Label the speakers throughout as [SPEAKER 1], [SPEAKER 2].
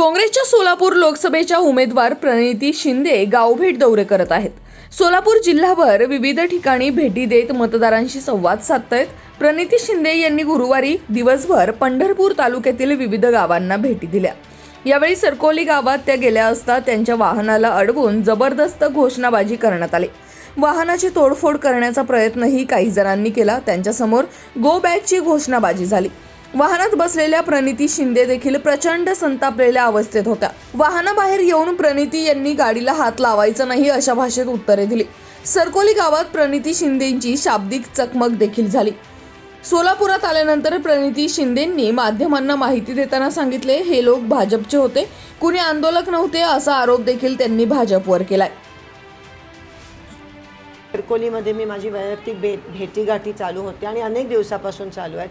[SPEAKER 1] काँग्रेसच्या सोलापूर लोकसभेच्या उमेदवार प्रणिती शिंदे गावभेट दौरे करत आहेत. सोलापूर जिल्हाभर विविध ठिकाणी भेटी देत मतदारांशी संवाद साधतायत. प्रणिती शिंदे यांनी गुरुवारी दिवसभर पंढरपूर तालुक्यातील विविध गावांना भेटी दिल्या. यावेळी सरकोली गावात त्या गेल्या असता त्यांच्या वाहनाला अडवून जबरदस्त घोषणाबाजी करण्यात आली. वाहनाची तोडफोड करण्याचा प्रयत्नही काही जणांनी केला. त्यांच्यासमोर गो बॅकची घोषणाबाजी झाली. वाहनात बसलेल्या प्रणिती शिंदे देखील प्रचंड संतापलेल्या अवस्थेत होत्या. वाहनाबाहेर येऊन प्रणिती यांनी गाडीला हात लावायचा नाही अशा भाषेत उत्तरे दिली. सरकोली गावात प्रणिती शिंदेची शाब्दिक चकमक देखील झाली. सोलापुरात आल्यानंतर प्रणिती शिंदेंनी माध्यमांना माहिती देताना सांगितले हे लोक भाजपचे होते. कुणी आंदोलक नव्हते असा आरोप देखील त्यांनी भाजपवर केलाय.
[SPEAKER 2] सरकोलीमध्ये मी माझी वैयक्तिक भे भेटीगाठी चालू होते आणि अनेक दिवसापासून चालू आहेत.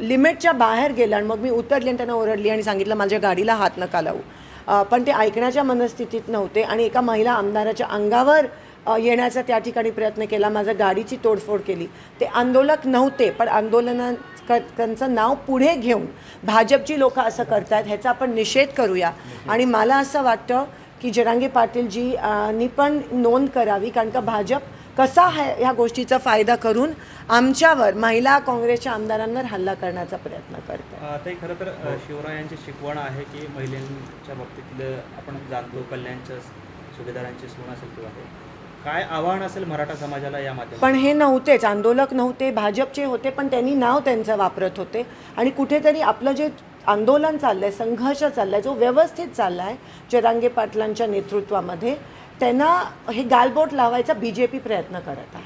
[SPEAKER 2] लिमिटच्या बाहेर गेलं आणि मग मी उतरली आणि त्यांना ओरडली आणि सांगितलं माझ्या गाडीला हात नका लावू. पण ते ऐकण्याच्या मनस्थितीत नव्हते आणि एका महिला आमदाराच्या अंगावर येण्याचा त्या ठिकाणी प्रयत्न केला. माझ्या गाडीची तोडफोड केली. ते आंदोलक नव्हते पण आंदोलना त्यांचं नाव पुढे घेऊन भाजपची लोक असं करतायत ह्याचा आपण निषेध करूया. आणि मला असं वाटतं की जरांगे पाटीलजी नी पण नोंद करावी कारण का भाजप कसा आहे ह्या गोष्टीचा फायदा करून आमच्यावर महिला काँग्रेसच्या आमदारांवर हल्ला करण्याचा प्रयत्न करतात
[SPEAKER 3] अ, ताई खरं तर शिवरायांची शिकवण आहे की महिलांच्या बाबतीतलं आपण जाणतो कल्याणच्या सुभेदारांची सून असेल किंवा काय आव्हान असेल मराठा समाजाला या माध्यमातून?
[SPEAKER 2] पण हे नव्हतेच आंदोलक नव्हते भाजपचे होते पण त्यांनी नाव त्यांचं वापरत होते. आणि कुठेतरी आपलं जे आंदोलन चाललं आहे संघर्ष चालला आहे जो व्यवस्थित चालला आहे जरांगे पाटलांच्या नेतृत्वामध्ये त्यांना हे गालबोट लावायचा बी जे पी प्रयत्न करत आहे.